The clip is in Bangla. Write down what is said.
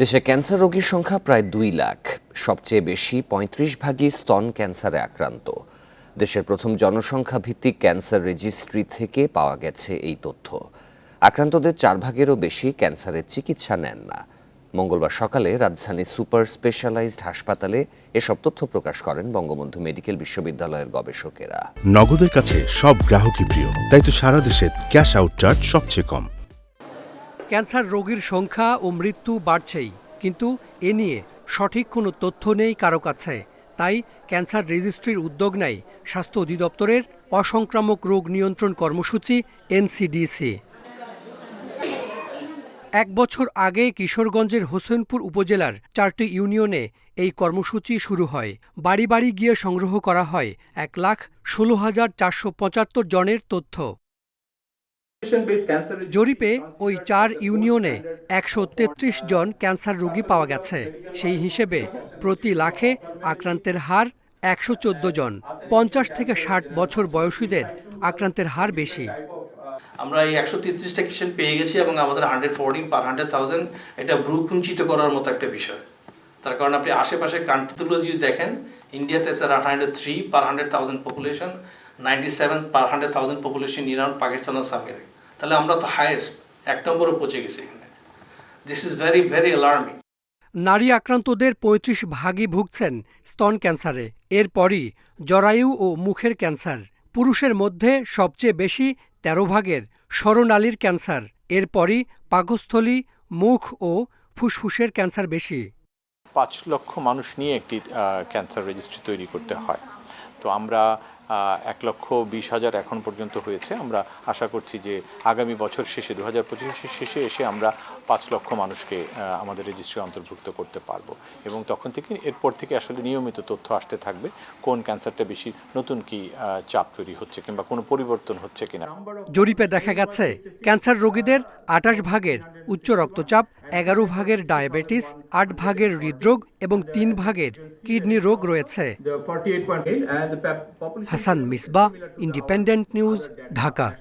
দেশে ক্যান্সার রোগীর সংখ্যা প্রায় দুই লাখ। সবচেয়ে বেশি পঁয়ত্রিশ ভাগই স্তন ক্যান্সারে আক্রান্ত। দেশের প্রথম জনসংখ্যা ভিত্তিক ক্যান্সার রেজিস্ট্রি থেকে পাওয়া গেছে এই তথ্য। আক্রান্তদের চার ভাগেরও বেশি ক্যান্সারের চিকিৎসা নেন না। মঙ্গলবার সকালে রাজধানী সুপার স্পেশালাইজড হাসপাতালে এসব তথ্য প্রকাশ করেন বঙ্গবন্ধু মেডিকেল বিশ্ববিদ্যালয়ের গবেষকেরা। নগদের কাছে সব গ্রাহকই প্রিয়, তাই তো সারা দেশে ক্যাশ আউট চার্জ সবচেয়ে কম। ক্যান্সার রোগীর সংখ্যা ও মৃত্যু বাড়ছেই, কিন্তু এ নিয়ে সঠিক কোনো তথ্য নেই কারও কাছে। তাই ক্যান্সার রেজিস্ট্রির উদ্যোগ নেয় স্বাস্থ্য অধিদপ্তরের অসংক্রামক রোগ নিয়ন্ত্রণ কর্মসূচি এনসিডিসি। এক বছর আগে কিশোরগঞ্জের হোসেনপুর উপজেলার চারটি ইউনিয়নে এই কর্মসূচি শুরু হয়। বাড়ি বাড়ি গিয়ে সংগ্রহ করা হয় এক লাখ ষোলো হাজার চারশো পঁচাত্তর জনের তথ্য। জরিপে ওই চার ইউনিয়নে একশো তেত্রিশ জন ক্যান্সার রোগী পাওয়া গেছে। সেই হিসেবে প্রতি লাখে আক্রান্তের হার একশো চোদ্দ জন। পঞ্চাশ থেকে ষাট বছর বয়সীদের আক্রান্তের হার বেশি। আমরা এই একশো তেত্রিশটা কিষেন পেয়ে গেছি এবং আমাদের hundred fourteen per hundred thousand এটা ভ্রুকুঞ্চিত করার মতো একটা বিষয়। তার কারণ আপনি আশেপাশের কান্ট্রিগুলো যদি দেখেন ইন্ডিয়াতে sir hundred three per hundred thousand population ninety seven per hundred thousand population Iran Pakistan আর সামিরে তাহলে আমরা তো হায়েস্ট এক নম্বরে পৌঁছে গেছি এখানে। This is very very alarming নারী আক্রান্তদের পঁয়ত্রিশ ভাগই ভুগছেন স্তন ক্যান্সারে। এরপরই জরায়ু ও মুখের ক্যান্সার পুরুষের মধ্যে সবচেয়ে বেশি তেরো ভাগের স্বরনালীর ক্যান্সার। এরপরই পাকস্থলী মুখ ও ফুসফুসের ক্যান্সার বেশি। পাঁচ লক্ষ মানুষ নিয়ে একটি ক্যান্সার রেজিস্ট্রি তৈরি করতে হয়। তো আমরা এক লক্ষ বিশ হাজার এখন পর্যন্ত হয়েছে। আমরা আশা করছি যে আগামী বছর শেষে দু হাজার পঁচিশের শেষে এসে আমরা পাঁচ লক্ষ মানুষকে আমাদের রেজিস্ট্রি অন্তর্ভুক্ত করতে পারব। এবং তখন থেকে, এরপর থেকে আসলে নিয়মিত তথ্য আসতে থাকবে, কোন ক্যান্সারটা বেশি, নতুন কি চাপ তৈরি হচ্ছে কিংবা কোনো পরিবর্তন হচ্ছে কিনা। জরিপে দেখা গেছে, ক্যান্সার রোগীদের আটাশ ভাগের উচ্চ রক্তচাপ এগারো ভাগের ডায়াবেটিস আট ভাগের হৃদরোগ এবং তিন ভাগের কিডনি রোগ রয়েছে। The 48.8 and the pep- population Hasan Misba independent news Dhaka.